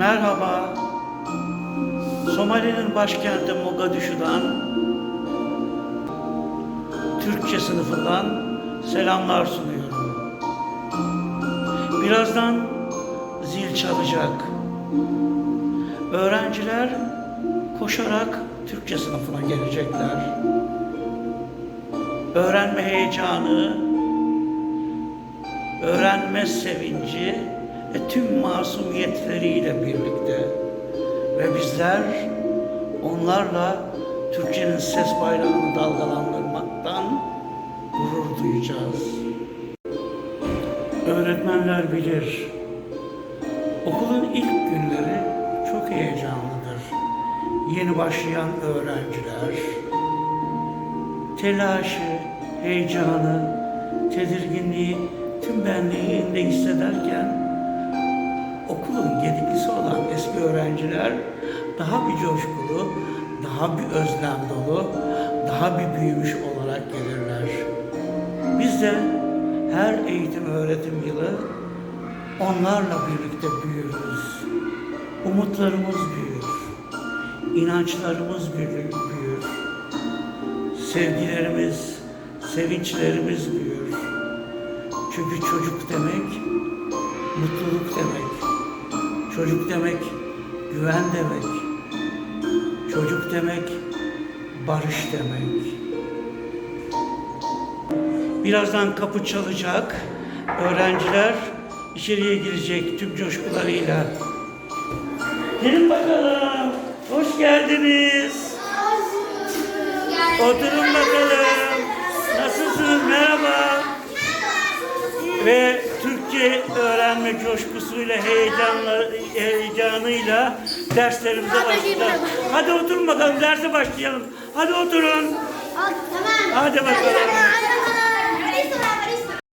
Merhaba. Somali'nin başkenti Mogadishu'dan Türkçe sınıfından selamlar sunuyorum. Birazdan zil çalacak. Öğrenciler koşarak Türkçe sınıfına gelecekler. Öğrenme heyecanı, öğrenme sevinci ve tüm masumiyetleriyle birlikte ve bizler onlarla Türkçenin ses bayrağını dalgalandırmaktan gurur duyacağız. Öğretmenler bilir, okulun ilk günleri çok heyecanlıdır. Yeni başlayan öğrenciler, telaşı, heyecanı, tedirginliği tüm benliğinde hissederken okulun gediklisi olan eski öğrenciler daha bir coşkulu, daha bir özlem dolu, daha bir büyümüş olarak gelirler. Biz de her eğitim öğretim yılı onlarla birlikte büyürüz. Umutlarımız büyür. inançlarımız büyür. Sevgilerimiz, sevinçlerimiz büyür. Çünkü çocuk demek mutluluk demek. Çocuk demek güven demek. Çocuk demek barış demek. Birazdan kapı çalacak. Öğrenciler içeriye girecek tüm coşkularıyla. Gelin bakalım. Hoş geldiniz. Oturun bakalım. Nasılsınız? Merhaba. Ve Türkçe öğrenme coşkusuyla, heyecanla, heyecanıyla derslerimize başlayacağız. Hadi oturun bakalım, derse başlayalım. Hadi oturun. Tamam. Hadi bakalım.